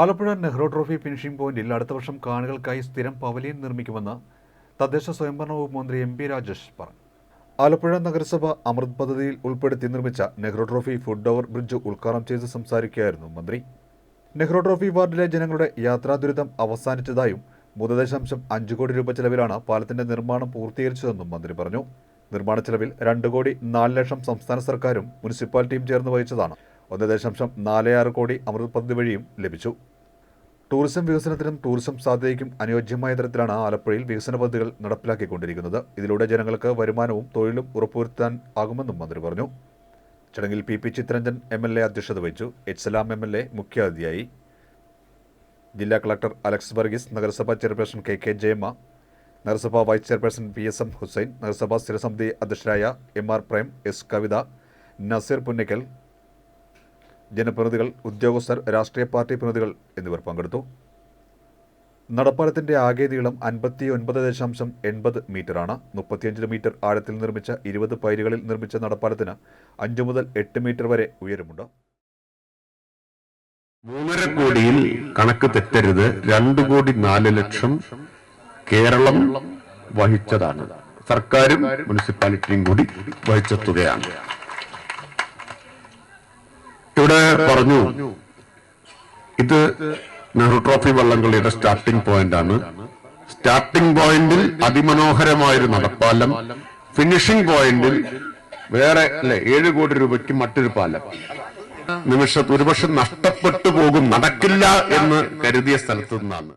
Alappuzha Nehru trophy finishing പോയിന്റിൽ അടുത്ത വർഷം കാണികൾക്കായി സ്ഥിരം പവലിയൻ നിർമ്മിക്കുമെന്ന് തദ്ദേശ സ്വയംഭരണ വകുപ്പ് മന്ത്രി എം പി രാജേഷ് പറഞ്ഞു. ആലപ്പുഴ നഗരസഭ അമൃത് പദ്ധതിയിൽ ഉൾപ്പെടുത്തി നിർമ്മിച്ച Nehru trophy foot over bridge ഉദ്ഘാടനം ചെയ്ത് സംസാരിക്കുകയായിരുന്നു മന്ത്രി. നെഹ്റു ട്രോഫി വാർഡിലെ ജനങ്ങളുടെ യാത്രാ ദുരിതം അവസാനിച്ചതായും മൂന്ന് ദശാംശം അഞ്ച് കോടി രൂപ ചെലവിലാണ് പാലത്തിന്റെ നിർമ്മാണം പൂർത്തീകരിച്ചതെന്നും മന്ത്രി പറഞ്ഞു. നിർമ്മാണ ചെലവിൽ രണ്ട് കോടി നാല് ലക്ഷം സംസ്ഥാന സർക്കാരും മുനിസിപ്പാലിറ്റിയും ചേർന്ന് വഹിച്ചതാണ്. ഒന്ന് ദശാംശം നാല് ആറ് കോടി അമൃത് പദ്ധതി വഴിയും ലഭിച്ചു. ടൂറിസം വികസനത്തിനും ടൂറിസം സാധ്യതയ്ക്കും അനുയോജ്യമായ തരത്തിലാണ് ആലപ്പുഴയിൽ വികസന പദ്ധതികൾ നടപ്പിലാക്കിക്കൊണ്ടിരിക്കുന്നത്. ഇതിലൂടെ ജനങ്ങൾക്ക് വരുമാനവും തൊഴിലും ഉറപ്പുവരുത്താൻ ആകുമെന്നും മന്ത്രി പറഞ്ഞു. ചടങ്ങിൽ P P Chitharanjan M L A അധ്യക്ഷത വഹിച്ചു. H Salam M L A മുഖ്യാതിഥിയായി. ജില്ലാ കളക്ടർ അലക്സ് വർഗീസ് നഗരസഭാ ചെയർപേഴ്സൺ കെ കെ ജയമ്മ നഗരസഭാ vice chairperson P S M Hussain നഗരസഭാ സ്ഥിരസമിതി അധ്യക്ഷരായ M R Prem S Kavitha Nazeer Punnackal ജനപ്രതിനിധികൾ ഉദ്യോഗസ്ഥർ രാഷ്ട്രീയ പാർട്ടി പ്രതിനിധികൾ എന്നിവർ പങ്കെടുത്തു. നടപ്പാലത്തിന്റെ ആകെ നീളം അൻപത്തി ഒൻപത് ദശാംശം എൺപത് മീറ്ററാണ്. മുപ്പത്തിയഞ്ച് മീറ്റർ ആഴത്തിൽ നിർമ്മിച്ച ഇരുപത് പൈലുകളിൽ നിർമ്മിച്ച നടപ്പാലത്തിന് അഞ്ചു മുതൽ എട്ട് മീറ്റർ വരെ ഉയരമുണ്ട്. മൂന്നര കോടിയിൽ കണക്ക് തെറ്റരുത്. രണ്ടു കോടി നാല് ലക്ഷം കേരളം വഹിച്ചതാണ്. സർക്കാരും മുനിസിപ്പാലിറ്റിയും കൂടി വഹിച്ച തുകയാണ്. ഇവിടെ പറഞ്ഞു ഇത് നെഹ്റു ട്രോഫി വള്ളംകളിയുടെ സ്റ്റാർട്ടിംഗ് പോയിന്റ് ആണ്. സ്റ്റാർട്ടിംഗ് പോയിന്റിൽ അതിമനോഹരമായൊരു നടപ്പാലം. ഫിനിഷിംഗ് പോയിന്റിൽ വേറെ അല്ലെ ഏഴ് കോടി രൂപയ്ക്ക് മറ്റൊരു പാലം. നിമിഷം ഒരുപക്ഷെ നഷ്ടപ്പെട്ടു പോകും നടക്കില്ല എന്ന് കരുതിയ സ്ഥലത്തു നിന്നാണ്.